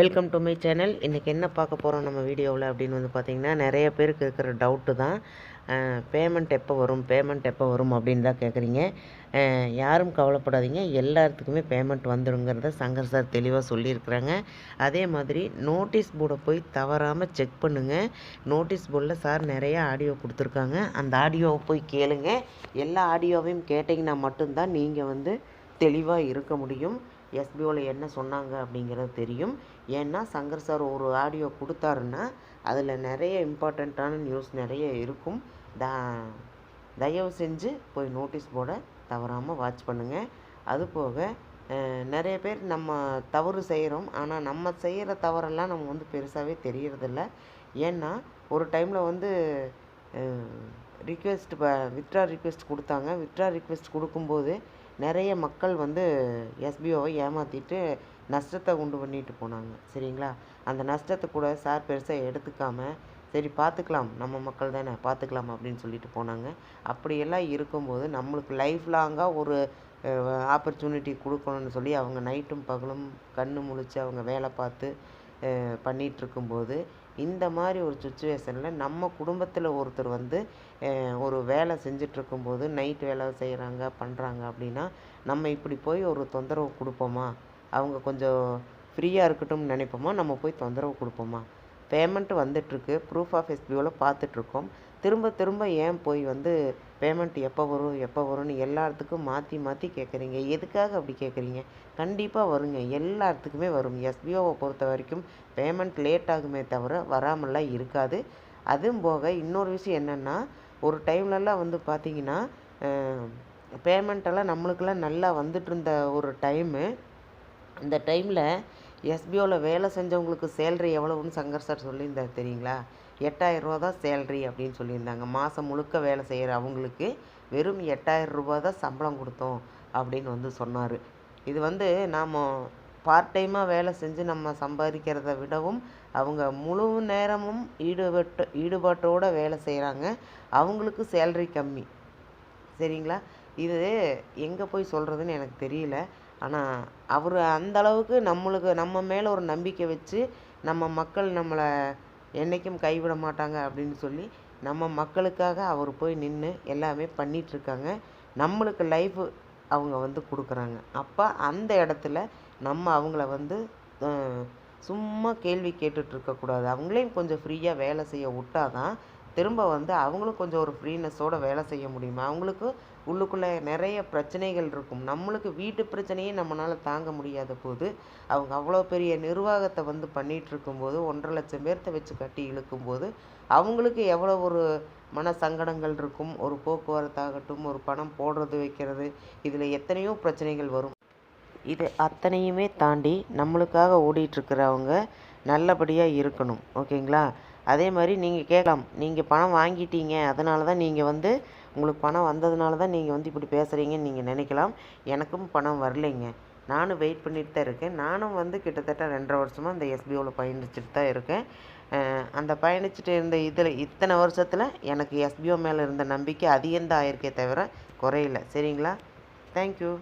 Welcome to my channel இன்றைக்கி என்ன பார்க்க போகிறோம் நம்ம வீடியோவில் அப்படின்னு வந்து பார்த்திங்கன்னா நிறைய பேருக்கு இருக்கிற டவுட்டு தான். பேமெண்ட் எப்போ வரும் பேமெண்ட் எப்போ வரும் அப்படின்னு தான் கேட்குறீங்க யாரும் கவலைப்படாதீங்க. எல்லாத்துக்குமே பேமெண்ட் வந்துடுங்கிறத சங்கர் சார் தெளிவாக சொல்லியிருக்கிறாங்க. அதே மாதிரி நோட்டீஸ் போர்டை போய் தவறாமல் செக் பண்ணுங்கள் நோட்டீஸ் போர்டில் சார் நிறைய ஆடியோ கொடுத்துருக்காங்க. அந்த ஆடியோவை போய் கேளுங்க. எல்லா ஆடியோவையும் கேட்டிங்கன்னா மட்டும்தான் நீங்கள் வந்து தெளிவாக இருக்க முடியும். எஸ்பிஓவில் என்ன சொன்னாங்க அப்படிங்கிறது தெரியும். ஏன்னா சங்கர் சார் ஒரு ஆடியோ கொடுத்தாருன்னா அதில் நிறைய இம்பார்ட்டண்ட்டான நியூஸ் நிறைய இருக்கும். த தயவு செஞ்சு போய் நோட்டீஸ் போர்டை தவறாமல் வாட்ச் பண்ணுங்கள் அதுபோக நிறைய பேர் நம்ம தவறு செய்கிறோம் ஆனால் நம்ம செய்கிற தவறெல்லாம் நம்ம வந்து பெருசாகவே தெரியறதில்ல. ஏன்னா ஒரு டைமில் வந்து ரிக்வெஸ்ட் வித்ரா ரிக்வெஸ்ட் கொடுத்தாங்க. வித்ட்ரா ரிக்வெஸ்ட் கொடுக்கும்போது நிறைய மக்கள் வந்து எஸ்பிஓவை ஏமாற்றிட்டு நஷ்டத்தை உண்டு பண்ணிட்டு போனாங்க. சரிங்களா? அந்த நஷ்டத்தை கூட சார் பெருசாக எடுத்துக்காம சரி பார்த்துக்கலாம் நம்ம மக்கள் தானே பார்த்துக்கலாம் அப்படின்னு சொல்லிட்டு போனாங்க. அப்படியெல்லாம் இருக்கும்போது நம்மளுக்கு லைஃப் லாங்காக ஒரு ஆப்பர்ச்சுனிட்டி கொடுக்கணும்னு சொல்லி அவங்க நைட்டும் பகலும் கண்ணு முழிச்சு அவங்க வேலை பார்த்து பண்ணிகிட்ருக்கும்போது இந்த மாதிரி ஒரு சுச்சுவேஷனில் நம்ம குடும்பத்தில் ஒருத்தர் வந்து ஒரு வேலை செஞ்சிட்ருக்கும்போது நைட் வேலை செய்கிறாங்க பண்ணுறாங்க அப்படின்னா நம்ம இப்படி போய் ஒரு தொந்தரவு கொடுப்போமா? அவங்க கொஞ்சம் ஃப்ரீயாக இருக்கட்டும்னு நினைப்போமா? நம்ம போய் தொந்தரவு கொடுப்போமா? பேமெண்ட் வந்துட்டுருக்கு ப்ரூஃப் ஆஃப் எஸ்பிஓவில் பார்த்துட்ருக்கோம் திரும்ப திரும்ப ஏன் போய் வந்து பேமெண்ட் எப்போ வரும் எப்போ வரும்னு எல்லாத்துக்கும் மாற்றி மாற்றி கேட்குறீங்க. எதுக்காக அப்படி கேட்குறீங்க? கண்டிப்பாக வருங்க. எல்லாத்துக்குமே வரும். எஸ்பிஓவை பொறுத்த வரைக்கும் பேமெண்ட் லேட் ஆகுமே தவிர வராமலாம் இருக்காது. அதுவும் போக இன்னொரு விஷயம் என்னென்னா ஒரு டைம்லலாம் வந்து பார்த்தீங்கன்னா பேமெண்ட்டெல்லாம் நம்மளுக்கெல்லாம் நல்லா வந்துட்டு இருந்த ஒரு டைமு அந்த டைமில் எஸ்பிஓவில் வேலை செஞ்சவங்களுக்கு சேல்ரி எவ்வளவுன்னு சங்கர் சார் சொல்லியிருந்தார் தெரியுங்களா? எட்டாயிரம் ரூபா தான் சேல்ரி அப்படின்னு சொல்லியிருந்தாங்க. மாதம் முழுக்க வேலை செய்கிற அவங்களுக்கு வெறும் எட்டாயிரம் ரூபா தான் சம்பளம் கொடுத்தோம் அப்படின்னு வந்து சொன்னார். இது வந்து நாம் பார்ட் டைமாக வேலை செஞ்சு நம்ம சம்பாதிக்கிறத விடவும் அவங்க முழு நேரமும் ஈடுபட்டு ஈடுபாட்டோடு வேலை செய்கிறாங்க அவங்களுக்கு சேல்ரி கம்மி. சரிங்களா? இது எங்கே போய் சொல்கிறதுன்னு எனக்கு தெரியல. ஆனால் அவர் அந்தளவுக்கு நம்மளுக்கு நம்ம மேலே ஒரு நம்பிக்கை வச்சு நம்ம மக்கள் நம்மளை என்றைக்கும் கைவிட மாட்டாங்க அப்படின்னு சொல்லி நம்ம மக்களுக்காக அவர் போய் நின்று எல்லாமே பண்ணிகிட்ருக்காங்க நம்மளுக்கு லைஃப் அவங்க வந்து கொடுக்குறாங்க. அப்போ அந்த இடத்துல நம்ம அவங்கள வந்து சும்மா கேள்வி கேட்டுட்ருக்கக்கூடாது அவங்களையும் கொஞ்சம் ஃப்ரீயாக வேலை செய்ய விட்டாதான் திரும்ப வந்து அவங்களும் கொஞ்சம் ஒரு ஃப்ரீனஸோட வேலை செய்ய முடியுமா? அவங்களுக்கு உள்ளுக்குள்ளே நிறைய பிரச்சனைகள் இருக்கும். நம்மளுக்கு வீட்டு பிரச்சனையே நம்மளால் தாங்க முடியாத போது அவங்க அவ்வளோ பெரிய நிர்வாகத்தை வந்து பண்ணிகிட்டு இருக்கும்போது ஒன்றரை லட்சம் பேர்த்த வச்சு கட்டி இழுக்கும்போது அவங்களுக்கு எவ்வளோ ஒரு மன சங்கடங்கள் இருக்கும். ஒரு போக்குவரத்தாகட்டும் ஒரு பணம் போடுறது வைக்கிறது இதில் எத்தனையோ பிரச்சனைகள் வரும். இது அத்தனையுமே தாண்டி நம்மளுக்காக ஓடிட்டுருக்கிறவங்க நல்லபடியாக இருக்கணும். ஓகேங்களா? அதே மாதிரி நீங்கள் கேட்கலாம். நீங்கள் பணம் வாங்கிட்டீங்க. அதனால தான் நீங்கள் வந்து உங்களுக்கு பணம் வந்ததுனால தான் நீங்கள் வந்து இப்படி பேசுகிறீங்கன்னு நீங்கள் நினைக்கலாம். எனக்கும் பணம் வரலைங்க. நானும் வெயிட் பண்ணிட்டு தான் இருக்கேன். நானும் வந்து கிட்டத்தட்ட ரெண்டரை வருஷமாக இந்த எஸ்பிஓவில் பயணிச்சுட்டு தான் இருக்கேன். அந்த பயணிச்சுட்டு இருந்த இதில் இத்தனை வருஷத்தில் எனக்கு எஸ்பிஓ மேலே இருந்த நம்பிக்கை அதிகம்தான் ஆயிருக்கே தவிர குறையல. சரிங்களா? தேங்க்யூ